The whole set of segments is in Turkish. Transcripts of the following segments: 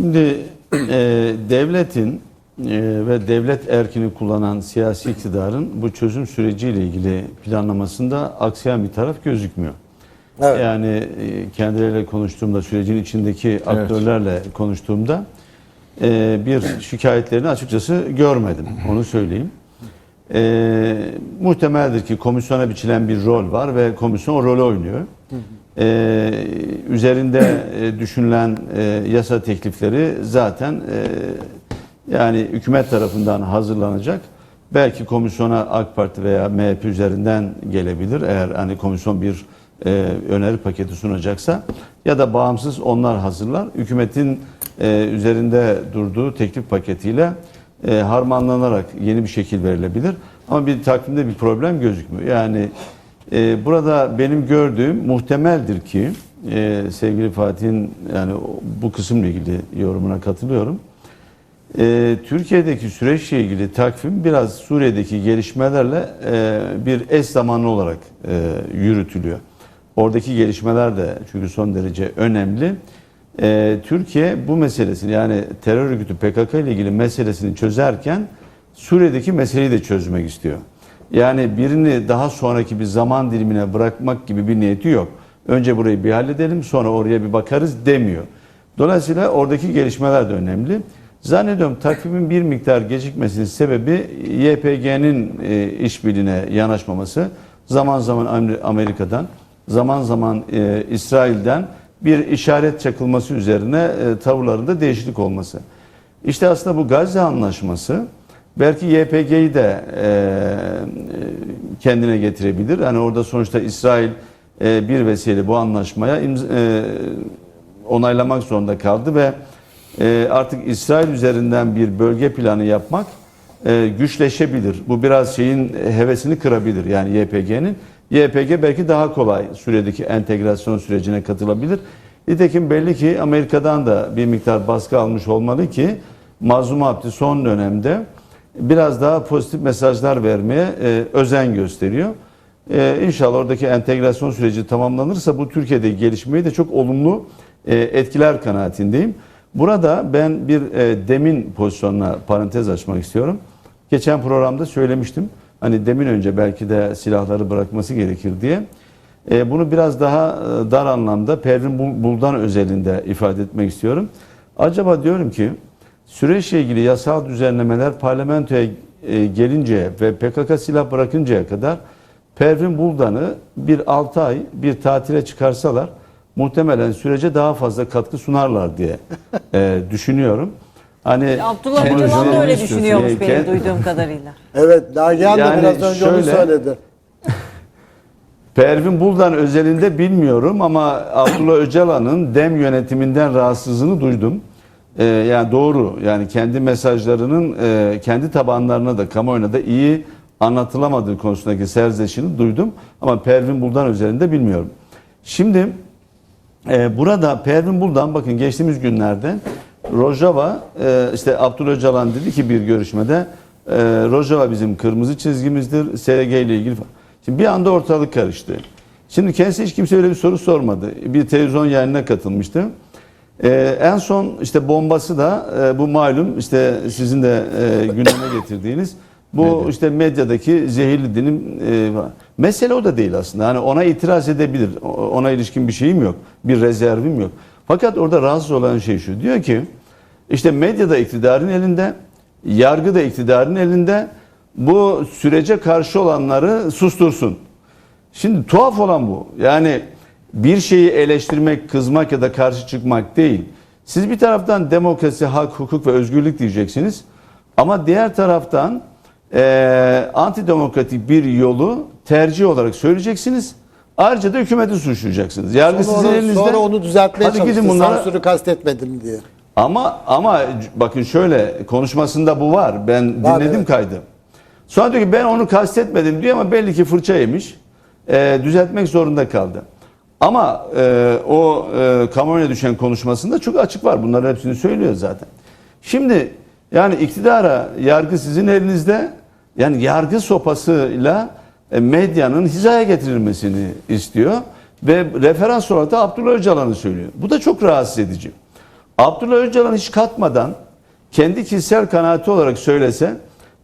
Şimdi e, devletin e, ve devlet erkini kullanan siyasi iktidarın bu çözüm süreciyle ilgili planlamasında aksayan bir taraf gözükmüyor. Evet. Yani e, kendileriyle konuştuğumda, sürecin içindeki aktörlerle konuştuğumda e, bir şikayetlerini açıkçası görmedim. Onu söyleyeyim. E, muhtemeldir ki komisyona biçilen bir rol var ve komisyon o rolü oynuyor. E, üzerinde e, düşünülen e, yasa teklifleri zaten e, yani hükümet tarafından hazırlanacak. Belki komisyona AK Parti veya MHP üzerinden gelebilir eğer hani komisyon bir e, öneri paketi sunacaksa ya da bağımsız onlar hazırlar. Hükümetin e, üzerinde durduğu teklif paketiyle e, harmanlanarak yeni bir şekil verilebilir. Ama bir takvimde bir problem gözükmüyor. Yani e, burada benim gördüğüm muhtemeldir ki e, sevgili Fatih'in yani bu kısımla ilgili yorumuna katılıyorum. E, Türkiye'deki süreçle ilgili takvim biraz Suriye'deki gelişmelerle e, bir eş zamanlı olarak e, yürütülüyor. Oradaki gelişmeler de çünkü son derece önemli. E, Türkiye bu meselesini yani terör örgütü PKK ile ilgili meselesini çözerken Suriye'deki meseleyi de çözmek istiyor. Yani birini daha sonraki bir zaman dilimine bırakmak gibi bir niyeti yok. Önce burayı bir halledelim sonra oraya bir bakarız demiyor. Dolayısıyla oradaki gelişmeler de önemli. Zannediyorum takvimin bir miktar gecikmesinin sebebi YPG'nin e, işbirliğine yanaşmaması. Zaman zaman Amer- Amerika'dan, zaman zaman e, İsrail'den bir işaret çakılması üzerine e, tavırlarında değişiklik olması. İşte aslında bu Gazze anlaşması belki YPG'yi de e, e, kendine getirebilir. Hani orada sonuçta İsrail e, bir vesile bu anlaşmaya imza, e, onaylamak zorunda kaldı ve e, artık İsrail üzerinden bir bölge planı yapmak e, güçleşebilir. Bu biraz şeyin hevesini kırabilir yani YPG'nin. YPG belki daha kolay Suriye'deki entegrasyon sürecine katılabilir. Nitekim belli ki Amerika'dan da bir miktar baskı almış olmalı ki Mazlum Abdi son dönemde biraz daha pozitif mesajlar vermeye e, özen gösteriyor. Ee, inşallah oradaki entegrasyon süreci tamamlanırsa bu Türkiye'de gelişmeyi de çok olumlu e, etkiler kanaatindeyim. Burada ben bir e, demin pozisyonuna parantez açmak istiyorum. Geçen programda söylemiştim. Hani demin önce belki de silahları bırakması gerekir diye. E, bunu biraz daha e, dar anlamda Pervin Bul- Buldan özelinde ifade etmek istiyorum. Acaba diyorum ki süreçle ilgili yasal düzenlemeler parlamentoya e, gelinceye ve PKK silah bırakıncaya kadar Pervin Buldan'ı bir 6 ay bir tatile çıkarsalar muhtemelen sürece daha fazla katkı sunarlar diye e, düşünüyorum. Hani Abdullah kendi- Öcalan da öyle düşünüyormuş benim duyduğum kadarıyla. Evet, Nagihan da Yani biraz önce onu şöyle- söyledi. Pervin Buldan özelinde bilmiyorum ama Abdullah Öcalan'ın DEM yönetiminden rahatsızlığını duydum. Ee, yani doğru yani kendi mesajlarının e, kendi tabanlarına da kamuoyuna da iyi anlatılamadığı konusundaki serzenişini duydum. Ama Pervin Buldan özelinde bilmiyorum. Şimdi e, burada Pervin Buldan bakın geçtiğimiz günlerde Rojava e, işte Abdullah Öcalan dedi ki bir görüşmede e, Rojava bizim kırmızı çizgimizdir SRG ile ilgili falan. Şimdi bir anda ortalık karıştı. Şimdi kendisi hiç kimse öyle bir soru sormadı. Bir televizyon yayınına katılmıştı. E, en son işte bombası da e, bu malum işte sizin de e, gündeme getirdiğiniz bu işte medyadaki zehirli dinim e, mesele o da değil aslında. Hani ona itiraz edebilir. O- Ona ilişkin bir şeyim yok. Bir rezervim yok. Fakat orada rahatsız olan şey şu. Diyor ki işte medya da iktidarın elinde, yargı da iktidarın elinde. Bu sürece karşı olanları sustursun. Şimdi tuhaf olan bu. Yani bir şeyi eleştirmek, kızmak ya da karşı çıkmak değil. Siz bir taraftan demokrasi, hak, hukuk ve özgürlük diyeceksiniz. Ama diğer taraftan eee antidemokratik bir yolu tercih olarak söyleyeceksiniz. Ayrıca da hükümeti suçlayacaksınız. Yargı Sonra, sizin onu, elinizde. sonra onu düzeltmeye Hadi çalıştı. gidin bunlara. Sansürü kastetmedim diye. Ama ama bakın şöyle konuşmasında bu var. Ben Var, dinledim evet. kaydı. Sonra diyor ki ben onu kastetmedim diyor ama belli ki fırça yemiş. Ee, düzeltmek zorunda kaldı. Ama e, o e, kamuoyuna düşen konuşmasında çok açık var. Bunların hepsini söylüyor zaten. Şimdi yani iktidara yargı sizin elinizde. Yani yargı sopasıyla e, medyanın hizaya getirilmesini istiyor. Ve referans olarak da Abdullah Öcalan'ı söylüyor. Bu da çok rahatsız edici. Abdullah Öcalan hiç katmadan kendi kişisel kanaati olarak söylese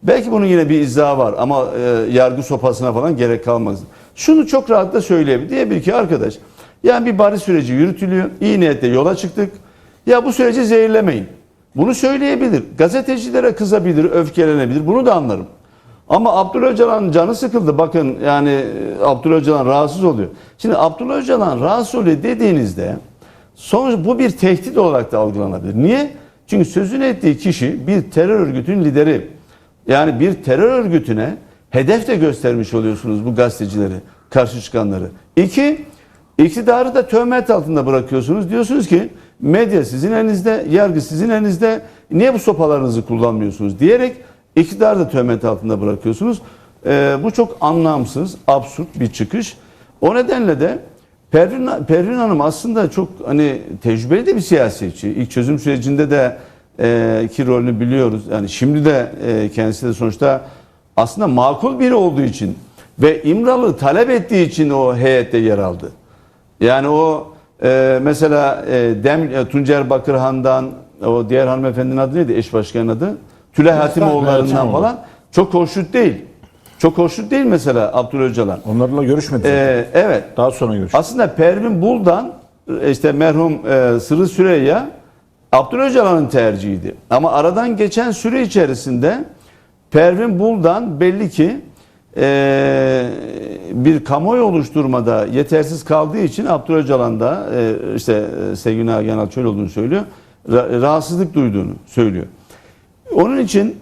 belki bunun yine bir izahı var ama e, yargı sopasına falan gerek kalmaz. Şunu çok rahatla söyleyebilir. Diyebilir ki arkadaş yani bir barış süreci yürütülüyor. İyi niyetle yola çıktık. Ya bu süreci zehirlemeyin. Bunu söyleyebilir. Gazetecilere kızabilir, öfkelenebilir. Bunu da anlarım. Ama Abdullah Öcalan'ın canı sıkıldı. Bakın yani e, Abdullah Öcalan rahatsız oluyor. Şimdi Abdullah Öcalan rahatsız oluyor dediğinizde sonuç bu bir tehdit olarak da algılanabilir. Niye? Çünkü sözünü ettiği kişi bir terör örgütünün lideri. Yani bir terör örgütüne hedef de göstermiş oluyorsunuz bu gazetecileri, karşı çıkanları. İki, iktidarı da töhmet altında bırakıyorsunuz. Diyorsunuz ki medya sizin elinizde, yargı sizin elinizde. Niye bu sopalarınızı kullanmıyorsunuz diyerek iktidarı da töhmet altında bırakıyorsunuz. Ee, bu çok anlamsız, absürt bir çıkış. O nedenle de Pervin, Pervin Hanım aslında çok hani tecrübeli de bir siyasetçi. İlk çözüm sürecinde de e, ki rolünü biliyoruz. Yani şimdi de e, kendisi de sonuçta aslında makul biri olduğu için ve İmralı talep ettiği için o heyette yer aldı. Yani o e, mesela e, Dem, e, Tuncer Bakırhan'dan o diğer hanımefendinin adı neydi? Eş başkanın adı. Tülay Hatimoğulları'ndan falan çok hoşnut değil. Çok hoşnut değil mesela Abdülhamid Öcalan. Onlarla görüşmedi. E, evet. Daha sonra görüştük. Aslında Pervin Buldan e, işte merhum e, Sırrı Süreyya Abdülhamid Öcalan'ın tercihiydi. Ama aradan geçen süre içerisinde Pervin Buldan belli ki e, bir kamuoyu oluşturmada yetersiz kaldığı için Abdülhamid Öcalan da e, işte e, Sevgili Genel şöyle olduğunu söylüyor. ra- rahatsızlık duyduğunu söylüyor. Onun için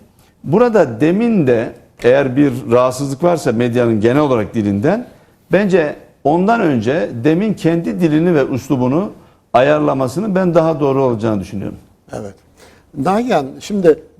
burada demin de eğer bir rahatsızlık varsa medyanın genel olarak dilinden bence ondan önce demin kendi dilini ve üslubunu ayarlamasının ben daha doğru olacağını düşünüyorum. Evet. Nagihan şimdi